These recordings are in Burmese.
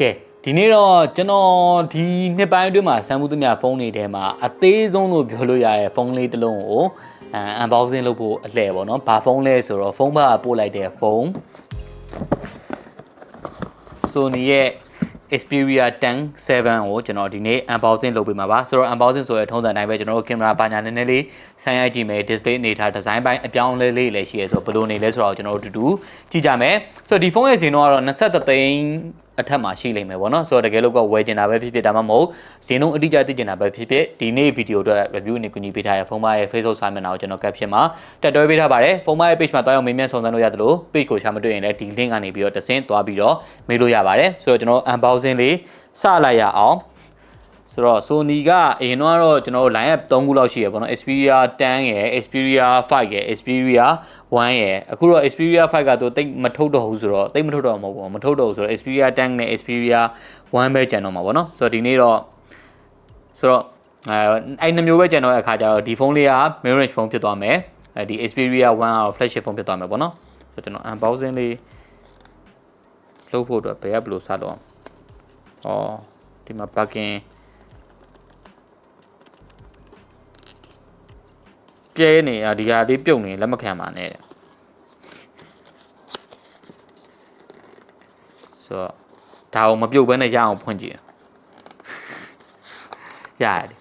ကဲဒီနေ့တော့ကျွန်တော်ဒီနှစ်ပိုင်းအတွင်းမှာဆမ်မှုသမျှဖုန်းတွေထဲမှာအသေးဆုံးလို့ပြောလို့ရတဲ့ဖုန်းလေးတစ်လုံးကိုအမ် unboxing လုပ်ဖို့အလှည့်ပေါ့နော်ဘာဖုန်းလဲဆိုတော့ဖုန်းဘာပို့လိုက်တဲ့ဖုန်း Sony ရဲ့ Xperia 10 7ကိုကျွန်တော်ဒီနေ့ unboxing လုပ်ပေးမှာပါဆိုတော့ unboxing ဆိုရထုံးစံအတိုင်းပဲကျွန်တော်တို့ camera ပါညာနည်းနည်းလေးဆန်းရိုက်ကြည့်မယ် display အနေထား design ပိုင်းအပြောင်းအလဲလေးလည်းရှိရဲဆိုတော့ဘယ်လိုနေလဲဆိုတော့ကျွန်တော်တို့အတူတူကြည့်ကြမယ်ဆိုတော့ဒီဖုန်းရဲ့ဈေးနှုန်းကတော့23သိန်း အထက်မှာရှိလိမ့်မယ်ပေါ့နော်ဆိုတော့တကယ်လို့ကဝယ်ကျင်တာပဲဖြစ်ဖြစ်ဒါမှမဟုတ်ဈေးနှုန်းအတိအကျသိကျင်တာပဲဖြစ်ဖြစ်ဒီနေ့ဗီဒီယိုအတွက် review အနေကူညီပေးထားတဲ့ဖုန်းမရဲ့ Facebook စာမျက်နှာကိုကျွန်တော် caption မှာတက်တွဲပေးထားပါတယ်ဖုန်းမရဲ့ page မှာတွားရောက်မေးမြန်းဆောင်စမ်းလို့ရတယ်လို့ page ကိုရှာမတွေ့ရင်လည်းဒီ link ကနေပြီးတော့တဆင့်တွားပြီးတော့မေးလို့ရပါတယ်ဆိုတော့ကျွန်တော် unboxing လေးစလိုက်ရအောင် ဆိုတော့ Sony ကအရင်တော့ကတော့ကျွန်တော်တို့ line up 3ခုလောက်ရှိရပေါ့နော် Xperia 10ရယ် Xperia 5ရယ် Xperia 1ရယ်အခုတော့ Xperia 5ကတော့တိတ်မထုတ်တော့ဘူးဆိုတော့တိတ်မထုတ်တော့မှာမဟုတ်ဘူးမထုတ်တော့ဘူးဆိုတော့ Xperia 10နဲ့ Xperia 1ပဲကျန်တော့မှာပေါ့နော်ဆိုတော့ဒီနေ့တော့ဆိုတော့အဲအဲ့နှမျိုးပဲကျန်တော့အခါကျတော့ဒီဖုန်းလေးက mid range ဖုန်းဖြစ်သွားမယ်အဲဒီ Xperia 1ကတော့ flagship ဖုန်းဖြစ်သွားမယ်ပေါ့နော်ဆိုတော့ကျွန်တော် unboxing လေးလုပ်ဖို့အတွက်ဘယ်ကဘယ်လိုစတော့အော်ဒီမှာ plugin ပြဲနေอ่ะဒီဟာလေးပြုတ်နေလက်မခံပါနဲ့တဲ့ဆိုတော့ဒါအောင်မပြုတ်ဘဲနဲ့ရအောင်ဖွင့်ကြည့်ရတယ်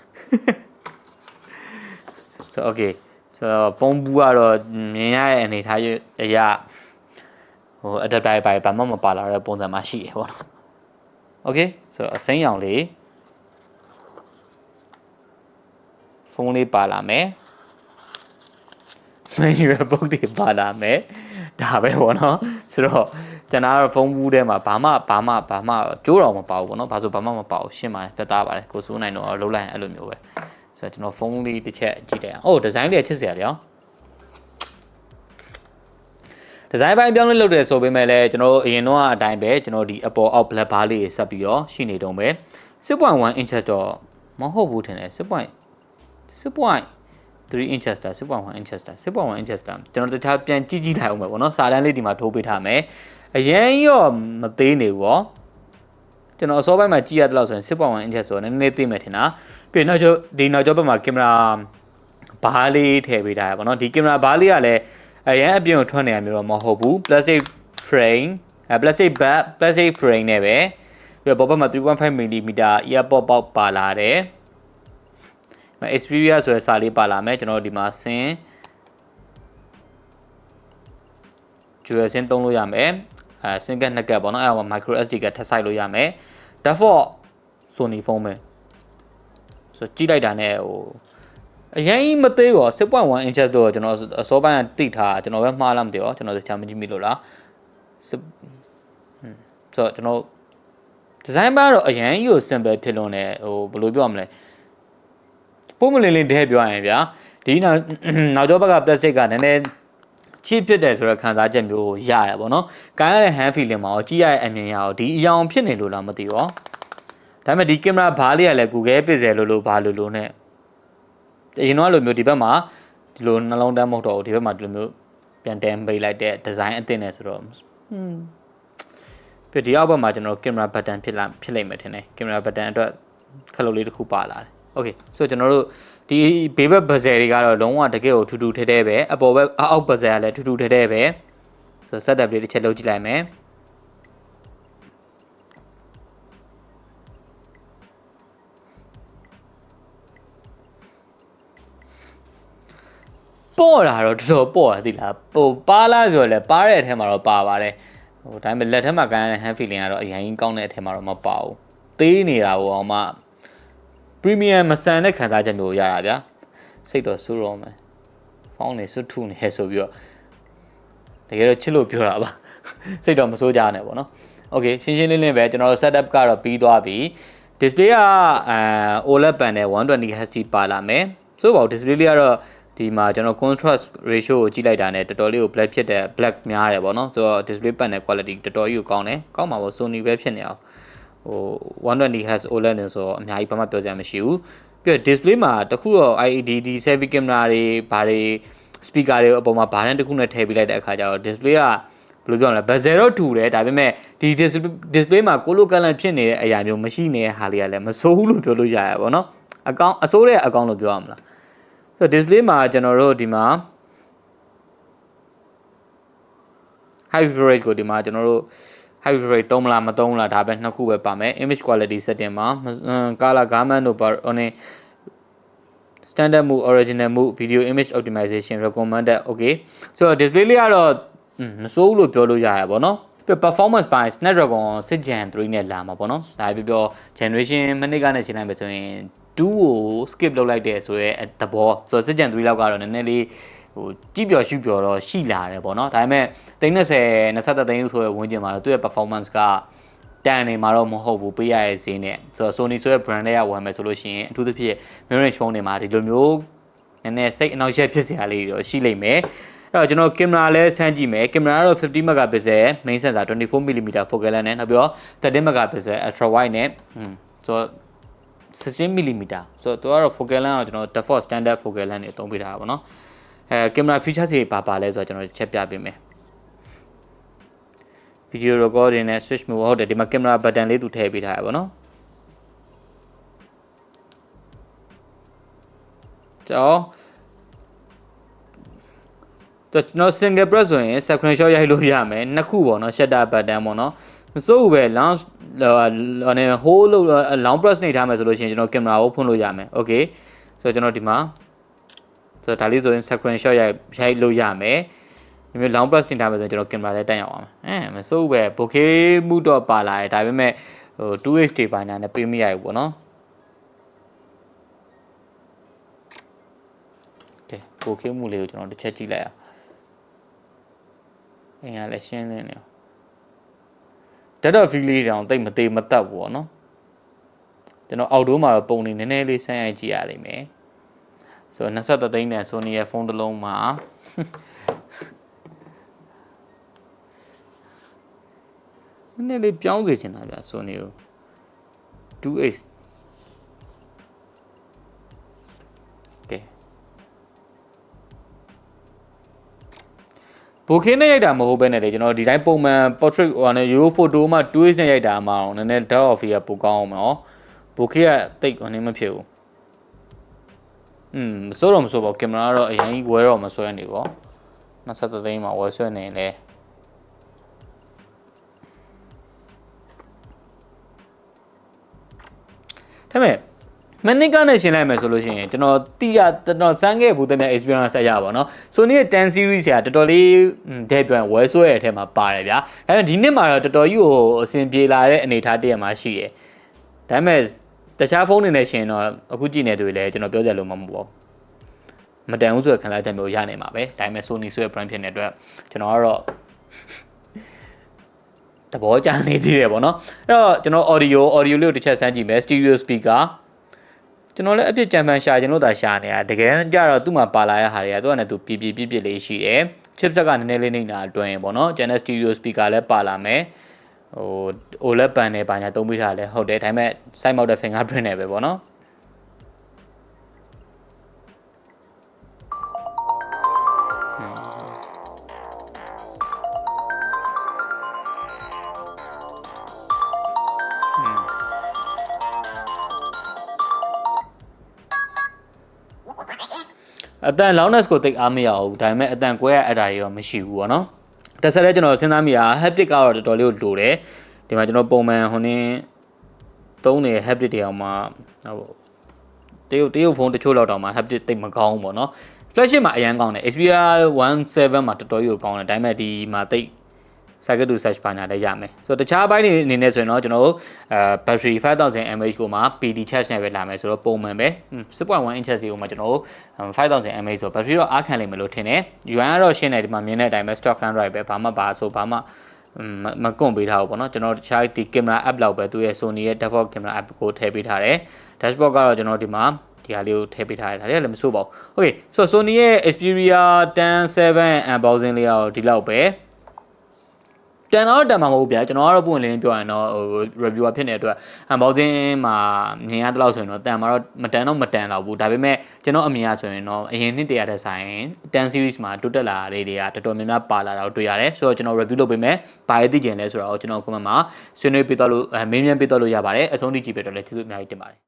ဆိုတော့ okay ဆိုတော့ဖုန်းဘူးကတော့မြင်ရတဲ့အနေထားရအရာဟို adapter ပဲဘာမှမပါလာတဲ့ပုံစံမှာရှိရပေါ့နော် okay ဆိုတော့အစိမ်းရောင်လေးဖုန်းလေးပါလာမယ် manual book တွေပါလာမယ်ဒါပဲပေါ့နော်ဆိုတော့ကျွန်တော်ကတော့ဖုန်းဘူးထဲမှာဘာမှဘာမှဘာမှကြိုးတော်မပါဘူးပေါ့နော်ဘာလို့ဘာမှမပါဘူးရှင်းပါတယ်ပြတ်သားပါတယ်ကိုစိုးနိုင်တော့လုံးလိုက်ရင်အဲ့လိုမျိုးပဲဆိုတော့ကျွန်တော်ဖုန်းလေးတစ်ချက်ကြည့်တယ်အိုးဒီဇိုင်းလေးချစ်စရာလေအောင်ဒီဇိုင်းပိုင်းပြောင်းလဲလုပ်တယ်ဆိုပေမဲ့လည်းကျွန်တော်တို့အရင်တော့အတိုင်းပဲကျွန်တော်ဒီအပေါ်အောက် black bar လေးဆက်ပြီးတော့ရှိနေတုံးပဲ6.1 inches တော့မဟုတ်ဘူးထင်တယ်6.6 3 inches တာ6.1 inches တာ6.1 inches တာကျွန်တော်တခြားပြန်ကြည့်ကြည့်လိုက်အောင်ပဲပေါ့နော်စာတန်းလေးဒီမှာထိုးပေးထားမယ်အရင်ရောမသေးနေဘူးရောကျွန်တော်အစောပိုင်းမှာကြည့်ရတဲ့လောက်ဆိုရင်6.1 inches ဆိုတော့နည်းနည်းသိမယ်ထင်တာပြီးနောက်ကျောဒီနောက်ကျောဘက်မှာကင်မရာဘားလေးထည့်ပေးထားရပါတော့ဒီကင်မရာဘားလေးကလည်းအရင်အပြင်ကိုထွက်နေရမျိုးတော့မဟုတ်ဘူး plastic frame အဲ plastic back plastic frame နဲ့ပဲပြီးတော့ဘောဘက်မှာ3.5 mm earpod ပေါက်ပါလာတယ် Xperia ဆိုတဲ့စာလေးပါလာမယ်ကျွန်တော်ဒီမှာဆင်း dual sim သုံးလို့ရမယ်အဲဆင်းကက်နှစ်ကက်ပေါ့နော်အဲမှာ micro SD ကထပ်ဆိုင်လို့ရမယ် default Sony ဖုန်းပဲဆိုကြည့်လိုက်တာနဲ့ဟိုအရင်မသေးရော6.1 inches တော့ကျွန်တော်အစောပိုင်းကတိထားကျွန်တော်ပဲမှားလားမသိရောကျွန်တော်စချာမကြည့်မိလို့လားဆိုတော့ကျွန်တော်ဒီဇိုင်းပိုင်းတော့အရင်ကြီးကို simple ဖြစ်လွန်းတယ်ဟိုဘယ်လိုပြောရမလဲ ပုံမလင်းလင်းတဲပြောရရင်ဗျာဒီနောက်နောက်ကျောဘက်က plastic ကနည်းနည်း cheap ဖြစ်တယ်ဆိုတော့ခံစားချက်မျိုးရတယ်ပေါ့နော်။ကိုင်းရတဲ့ hand feeling မှာရောကြည့်ရတဲ့အမြင်ရရောဒီအယောင်ဖြစ်နေလို့လားမသိရော။ဒါပေမဲ့ဒီကင်မရာဘားလေးကလည်း Google Pixel လို့လို့ဘာလို့လို့နဲ့အရင်တော့လိုမျိုးဒီဘက်မှာဒီလိုနှလုံးတန်းမဟုတ်တော့ဘူးဒီဘက်မှာဒီလိုမျိုးပြန်တန်းပေးလိုက်တဲ့ design အသစ်နဲ့ဆိုတော့ဟွန်းပြီးဒီအောက်ဘက်မှာကျွန်တော်ကင်မရာ button ဖြစ်လာဖြစ်လိမ့်မယ်ထင်တယ်ကင်မရာ button အတွက်ခလုတ်လေးတစ်ခုပါလာတယ်။ Okay ဆိုတော့ကျွန်တော်တို့ဒီဘေးဘက်ဘဇယ်တွေကတော့လုံးဝတကယ်ကိုထူးထူးထဲထဲပဲအပေါ်ဘက်အောက်ဘဇယ်ကလည်းထူးထူးထဲထဲပဲဆိုတော့ setup လေးတစ်ချက်လုပ်ကြည့်လိုက်မယ်ပေါ့တာတော့တော်တော်ပေါ့တာသိလားပိုပါလားဆိုတော့လေပါတဲ့အထက်မှာတော့ပါပါတယ်ဟိုဒါပေမဲ့လက်ထက်မှာကန်ရတဲ့ hand feeling ကတော့အရင်ကြီးကောင်းတဲ့အထက်မှာတော့မပါဘူးသေးနေတာဟိုအောင်မှ premium မဆန်တဲ့ခံစားချက်မျိုးရတာဗျာစိတ်တော့ဆူရောမယ်ဖောင်းနေစွတ်ထုနေဆိုပြီးတော့တကယ်တော့ချစ်လို့ပြောတာပါစိတ်တော့မစိုးကြနဲ့ပေါ့နော် okay ရှင်းရှင်းလင်းလင်းပဲကျွန်တော်တို့ setup ကတော့ပြီးသွားပြီ display ကအာ OLED panel 120Hz ပါလာမယ်ဆိုတော့ display လေးကတော့ဒီမှာကျွန်တော် contrast ratio ကိုကြည့်လိုက်တာနဲ့တော်တော်လေးကို black ဖြစ်တဲ့ black များတယ်ပေါ့နော်ဆိုတော့ display panel quality တော်တော်ကြီးကိုကောင်းတယ်ကောင်းပါပေါ့ Sony ပဲဖြစ်နေအောင် ဟို120 Hz OLED နဲ့ဆိုတော့အများကြီးဘာမှပြောစရာမရှိဘူးပြီးတော့ display မှာတခုတော့ IED ဒီ selfie camera တွေဘာတွေ speaker တွေအပေါ်မှာဘာနဲ့တခုနဲ့ထည့်ပေးလိုက်တဲ့အခါကျတော့ display ကဘယ်လိုပြောမလဲ bezel တော့ထူတယ်ဒါပေမဲ့ဒီ dis- display မှာကိုလိုကလန်ဖြစ်နေတဲ့အရာမျိုးမရှိနေတဲ့ဟာလေးကလည်းမဆိုးဘူးလို့ပြောလို့ရရပါတော့အကောင့်အစိုးတဲ့အကောင့်လို့ပြောရမလားဆိုတော့ display မှာကျွန်တော်တို့ဒီမှာ high refresh rate ကိုဒီမှာကျွန်တော်တို့ high refresh rate သုံးမလားမသုံးလားဒါပဲနှစ်ခုပဲပါမယ် image quality setting မှာ color garment တို့ပါဟိုနေ standard mode original mode video image optimization recommended okay ဆိုတော့ display လေးကတော့မစိုးဘူးလို့ပြောလို့ရရပါတော့ပြ performance ပိုင်း Snapdragon 6 Gen 3နဲ့လာမှာပေါ့နော်ဒါပြပြော generation မနစ်ကနေရှင်းလိုက်မယ်ဆိုရင်2ကို skip လုပ်လိုက်တယ်ဆိုရဲသဘောဆိုတော့6 Gen 3လောက်ကတော့နည်းနည်းလေးဟို ကြည့်ပျော်ရှုပျော်တော့ရှိလာတယ်ပေါ့နော်ဒါပေမဲ့30 23သိန်းဆိုရဲဝန်းကျင်မှာတော့သူ့ရဲ့ performance ကတန်နေမှာတော့မဟုတ်ဘူးပေးရရဲ့ဈေးနဲ့ဆိုတော့ Sony ဆိုတဲ့ brand တွေကဝယ်မယ်ဆိုလို့ရှိရင်အထူးသဖြင့် mirror phone တွေမှာဒီလိုမျိုးနည်းနည်းစိတ်အနှောက်အယှက်ဖြစ်စရာလေးတွေတော့ရှိလိမ့်မယ်အဲ့တော့ကျွန်တော်ကင်မရာလဲဆန်းကြည့်မယ်ကင်မရာကတော့50 megapixel main sensor 24mm focal length နဲ့နောက်ပြီးတော့13 megapixel ultra wide နဲ့อืมဆိုတော့ 16mm ဆိုတော့သူကတော့ focal length ကကျွန်တော် default standard focal length နဲ့အသုံးပေးထားတာပေါ့နော် အဲကင်မရာ features တွေပါပါလဲဆိုတော့ကျွန်တော်ချက်ပြပေးမယ် video recording နဲ့ switch mode ဟုတ်တယ်ဒီမှာ camera button လေးသူထည့်ပေးထားရပါတော့ကျော်တော့ကျွန်တော် single press ဆိုရင် screenshot ရိုက်လို့ရမယ်နှစ်ခုပေါ့နော် shutter button ပေါ့နော်မစိုးဘူးပဲ launch ဟိုနေ hold လို့ long press နေထားမယ်ဆိုလို့ရှိရင်ကျွန်တော် camera ကိုဖွင့်လို့ရမယ် okay ဆိုတော့ကျွန်တော်ဒီမှာ ဆိုတော့ဒါလေးဆိုရင် screenshot ရိုက်ရိုက်လို့ရမယ်ဒီမျိုး long press တင်ထားမယ်ဆိုရင်ကျွန်တော် camera လေးတက်ရအောင်အဲမစိုးဘူးပဲ bokeh မှုတော့ပါလာတယ်ဒါပေမဲ့ဟို 2x တွေပါညာနဲ့ပေးမရဘူးပေါ့နော်ကဲ bokeh မှုလေးကိုကျွန်တော်တစ်ချက်ကြည့်လိုက်အောင်အင်းရလည်းရှင်းလင်းနေဓာတ်တော်ဖီလေးတောင်တိတ်မသေးမတက်ဘူးပေါ့နော်ကျွန်တော်အောက်တိုးမှာတော့ပုံနေနည်းနည်းလေးဆန်းရိုက်ကြည့်ရလိမ့်မယ် ဆိုတော့23သိန်းနဲ့ Sony ရဲ့ဖုန်းတစ်လုံးမှာနည်းနည်းလေးပြောင်းစေချင်တာဗျ Sony ကို 2x ကဲဘိုခင်းနဲ့ရိုက်တာမဟုတ်ဘဲနဲ့လေကျွန်တော်ဒီတိုင်းပုံမှန် portrait ဟိုနဲ့ yo photo မှာ 2x နဲ့ရိုက်တာမှာတော့နည်းနည်း dark of ကပိုကောင်းအောင်နော်ဘိုခေကတိတ်ဟိုနေမဖြစ်ဘူး อืมမစိုးတော့မစိုးပါဘူးကင်မရာကတော့အရင်ဝဲတော့မဆွဲနေပေါ့23သိန်းမှာဝဲဆွဲနေလေဒါပေမဲ့မနစ်ကနဲ့ရှင်းလိုက်မယ်ဆိုလို့ရှိရင်ကျွန်တော်တီးရကျွန်တော်စမ်းခဲ့ဘူးတဲ့ experience ဆက်ရပါတော့။ Sony ရဲ့10 series ကတော်တော်လေးတဲ့ပြန်ဝဲဆွဲရတဲ့အထက်မှာပါတယ်ဗျာ။ဒါပေမဲ့ဒီနှစ်မှာတော့တော်တော်ကြီးကိုအဆင်ပြေလာတဲ့အနေအထားတည်းမှာရှိတယ်။ဒါပေမဲ့ တခြားဖုန်းတွေနဲ့ရှင်တော့အခုကြည့်နေသူတွေလည်းကျွန်တော်ပြောကြလို့မမဟုတ်ပါဘူး။မတန်ဘူးဆိုတဲ့ခံစားချက်မျိုးရနေမှာပဲ။ဒါပေမဲ့ Sony ဆိုတဲ့ brand ဖြစ်နေတဲ့အတွက်ကျွန်တော်ကတော့သဘောကျနေသေးတယ်ပေါ့နော်အဲ့တော့ကျွန်တော် audio audio လေးကိုတစ်ချက်စမ်းကြည့်မယ် stereo speaker ကျွန်တော်လည်းအပြစ်ကြံပန်ရှာကျွန်တော်သာရှာနေတာတကယ်ကြတော့သူ့မှာပါလာရတဲ့ဟာတွေကသူကလည်းသူပြပြပြပြလေးရှိတယ် chipset ကနည်းနည်းလေးနေတာအတွင်းပေါ့နော် channel stereo speaker လည်းပါလာမယ် ဟို OLED panel ပါညာသုံးပေးထားလဲဟုတ်တယ်ဒါပေမဲ့ side mount တဲ့ fingerprint နဲ့ပဲပေါ့နော်အတန် loudness ကိုတိတ်အားမရဘူးဒါပေမဲ့အတန်ကွဲရအဲ့ဒါတွေတော့မရှိဘူးပေါ့နော် တက်ဆက်လဲကျွန်တော်စဉ်းစားမိတာ haptic ကတော့တော်တော်လေးကိုလိုတယ်ဒီမှာကျွန်တော်ပုံမှန်ဟိုနင်းသုံးနေတဲ့ haptic တွေအောင်မှဟိုတရုတ်တရုတ်ဖုန်းတချို့လောက်တောင်မှ haptic တိတ်မကောင်းဘူးပေါ့နော် flagship မှာအရန်ကောင်းတယ် Xperia 17မှာတော်တော်ကြီးကိုကောင်းတယ်ဒါပေမဲ့ဒီမှာတိတ် cycle to search ပါညာလည်းရမယ်ဆိုတော့တခြားဘိုင်းတွေအနေနဲ့ဆိုရင်တော့ကျွန်တော်တို့အဲ battery 5000 mAh ကိုမှ PD charge နဲ့ပဲလာမယ်ဆိုတော့ပုံမှန်ပဲ6.1 inch တွေကိုမှကျွန်တော်တို့5000 mAh ဆို battery တော့အားခံလိမ့်မယ်လို့ထင်တယ် UN ကတော့ရှင်းတယ်ဒီမှာမြင်တဲ့အတိုင်းပဲ stock Android ပဲဘာမှပါဆိုဘာမှမကွန်ပေးထားဘူးပေါ့နော်ကျွန်တော်တခြားဒီ camera app လောက်ပဲသူရဲ့ Sony ရဲ့ default camera app ကိုထည့်ပေးထားတယ် dashboard ကတော့ကျွန်တော်ဒီမှာဒီဟာလေးကိုထည့်ပေးထားတယ်ဒါလေးလည်းမဆိုးပါဘူး okay ဆိုတော့ Sony ရဲ့ Xperia 10 7 unboxing လေးကတော့ဒီလောက်ပဲ တန်တော့တန်မှာမဟုတ်ဘူးဗျာကျွန်တော်ကတော့ပုံလင်းလင်းပြောရရင်တော့ဟို reviewer ဖြစ်နေတဲ့အတွက် unboxing မှာမြင်ရတဲ့လောက်ဆိုရင်တော့တန်မှာတော့မတန်တော့မတန်တော့ဘူးဒါပေမဲ့ကျွန်တော်အမြင်အရဆိုရင်တော့အရင်နှစ်တရာတဲ့ဆိုင်10 series မှာတိုးတက်လာတာလေးတွေကတော်တော်များများပါလာတာကိုတွေ့ရတယ်ဆိုတော့ကျွန်တော် review လုပ်ပေးမယ်ဘာရဲ့သိကျင်လဲဆိုတော့ကျွန်တော် comment မှာဆွေးနွေးပေးတော့လို့အဲမေးမြန်းပေးတော့လို့ရပါတယ်အဆုံးထိကြည့်ပေးတော့လည်းကျေးဇူးအများကြီးတင်ပါတယ်